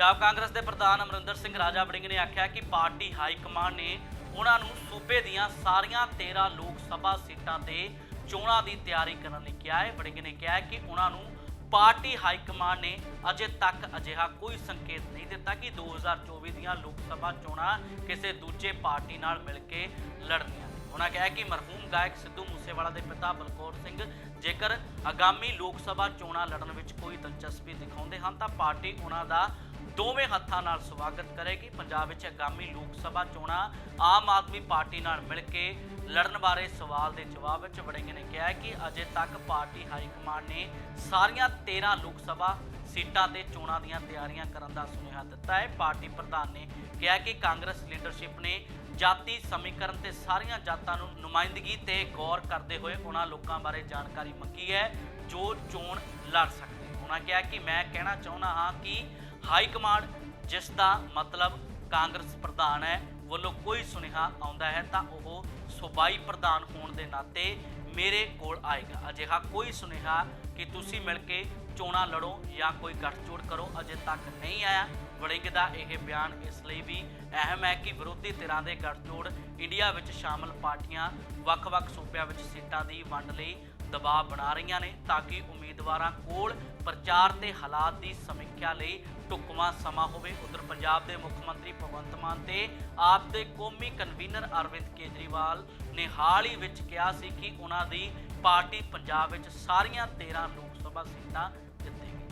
ਪੰਜਾਬ ਕਾਂਗਰਸ ਦੇ ਪ੍ਰਧਾਨ ਅਮਰਿੰਦਰ ਸਿੰਘ ਰਾਜਾ ਵੜਿੰਗ ਨੇ ਆਖਿਆ ਕਿ ਪਾਰਟੀ ਹਾਈ ਕਮਾਂਡ ਨੇ ਉਹਨਾਂ ਨੂੰ ਸੂਬੇ ਦੀਆਂ ਸਾਰੀਆਂ 13 ਲੋਕ ਸਭਾ ਸੀਟਾਂ ਤੇ ਚੋਣਾਂ ਦੀ ਤਿਆਰੀ ਕਰਨ ਲਈ ਕਿਹਾ ਹੈ। ਵੜਿੰਗ ਨੇ ਕਿਹਾ ਕਿ ਉਹਨਾਂ ਨੂੰ ਪਾਰਟੀ ਹਾਈ ਕਮਾਂਡ ਨੇ ਅਜੇ ਤੱਕ ਅਜਿਹਾ ਕੋਈ ਸੰਕੇਤ ਨਹੀਂ ਦਿੱਤਾ ਕਿ 2024 ਦੀਆਂ ਲੋਕ ਸਭਾ ਚੋਣਾਂ ਕਿਸੇ ਦੂਜੇ ਪਾਰਟੀ ਨਾਲ ਮਿਲ ਕੇ ਲੜਨੀਆਂ ਉਹਨਾਂ ਕਿਹਾ ਕਿ ਮਰਹੂਮ ਗਾਇਕ ਸਿੱਧੂ ਮੂਸੇਵਾਲਾ ਦੇ ਪਿਤਾ ਬਲਕੌਰ ਸਿੰਘ ਜੇਕਰ ਆਗਾਮੀ ਲੋਕ ਸਭਾ ਚੋਣਾਂ ਲੜਨ ਵਿੱਚ ਕੋਈ ਦਿਲਚਸਪੀ ਦਿਖਾਉਂਦੇ ਹਨ ਤਾਂ ਪਾਰਟੀ ਉਹਨਾਂ ਦਾ ਦੋਵੇਂ ਹੱਥਾਂ ਨਾਲ ਸਵਾਗਤ ਕਰੇਗੀ। ਪੰਜਾਬ ਵਿੱਚ ਆਗਾਮੀ ਲੋਕ ਸਭਾ ਚੋਣਾਂ ਆਮ ਆਦਮੀ ਪਾਰਟੀ ਨਾਲ ਮਿਲ ਕੇ ਲੜਨ ਬਾਰੇ ਸਵਾਲ ਦੇ ਜਵਾਬ ਵਿੱਚ ਵੜਿੰਗ ਨੇ ਕਿਹਾ ਕਿ ਅਜੇ ਤੱਕ ਪਾਰਟੀ ਹਾਈ ਕਮਾਂਡ ਨੇ ਸਾਰੀਆਂ 13 ਲੋਕ ਸਭਾ ਸੀਟਾਂ ਤੇ ਚੋਣਾਂ ਦੀਆਂ ਤਿਆਰੀਆਂ ਕਰਨ ਦਾ ਸੁਨੇਹਾ ਦਿੱਤਾ ਹੈ। ਪਾਰਟੀ ਪ੍ਰਧਾਨ ਨੇ ਕਿਹਾ ਕਿ ਕਾਂਗਰਸ ਲੀਡਰਸ਼ਿਪ ਨੇ ਜਾਤੀ, ਸਮੀਕਰਨ ਤੇ ਸਾਰੀਆਂ ਜਾਤਾਂ ਨੂੰ ਨੁਮਾਇੰਦਗੀ ਤੇ ਗੌਰ ਕਰਦੇ ਹੋਏ ਉਹਨਾਂ ਲੋਕਾਂ ਬਾਰੇ ਜਾਣਕਾਰੀ ਮੰਗੀ ਹੈ। ਜੋ ਚੋਣ ਲੜ ਸਕਦੇ ਉਹਨਾਂ ਕਿਹਾ ਕਿ ਮੈਂ ਕਹਿਣਾ ਚਾਹੁੰਦਾ ਹਾਂ ਕਿ ਹਾਈ ਕਮਾਂਡ, ਜਿਸ ਦਾ ਮਤਲਬ ਕਾਂਗਰਸ ਪ੍ਰਧਾਨ ਹੈ, ਵੱਲੋਂ ਕੋਈ ਸੁਨੇਹਾ ਆਉਂਦਾ ਹੈ, ਤਾਂ ਉਹ ਸੂਬਾਈ ਪ੍ਰਧਾਨ ਹੋਣ ਦੇ ਨਾਤੇ ਮੇਰੇ ਕੋਲ ਆਏਗਾ। ਅਜਿਹਾ ਕੋਈ ਸੁਨੇਹਾ ਕਿ ਤੁਸੀਂ ਮਿਲ ਕੇ ਚੋਣਾਂ ਲੜੋ ਜਾਂ ਕੋਈ ਗੱਠਜੋੜ ਕਰੋ, ਅਜੇ ਤੱਕ ਨਹੀਂ ਆਇਆ। ਵੜਿੰਗ ਦਾ ਇਹ ਬਿਆਨ ਇਸ ਲਈ ਵੀ ਅਹਿਮ ਹੈ ਕਿ ਵਿਰੋਧੀ ਧਿਰਾਂ ਦੇ ਗੱਠਜੋੜ ਇੰਡੀਆ ਵਿੱਚ ਸ਼ਾਮਲ ਪਾਰਟੀਆਂ ਵੱਖ-ਵੱਖ ਸੂਬਿਆਂ ਵਿੱਚ ਸੀਟਾਂ ਦੀ ਵੰਡ ਲਈ ਦਬਾਅ ਬਣਾ ਰਹੀਆਂ ਨੇ ਤਾਂ ਕਿ ਉਮੀਦਵਾਰਾਂ ਕੋਲ ਪ੍ਰਚਾਰ ਤੇ ਹਾਲਾਤ ਦੀ ਸਮੀਖਿਆ ਲਈ ਢੁਕਵਾਂ ਸਮਾਂ ਹੋਵੇ। ਉਧਰ ਪੰਜਾਬ ਦੇ ਮੁੱਖ ਮੰਤਰੀ ਭਗਵੰਤ ਮਾਨ ਤੇ ਆਪ ਦੇ ਕੌਮੀ ਕਨਵੀਨਰ ਅਰਵਿੰਦ ਕੇਜਰੀਵਾਲ ਨੇ ਹਾਲ ਹੀ ਵਿੱਚ ਕਿਹਾ ਸੀ ਕਿ ਉਹਨਾਂ ਦੀ ਪਾਰਟੀ ਪੰਜਾਬ ਵਿੱਚ ਸਾਰੀਆਂ 13 ਲੋਕ ਸਭਾ ਸੀਟਾਂ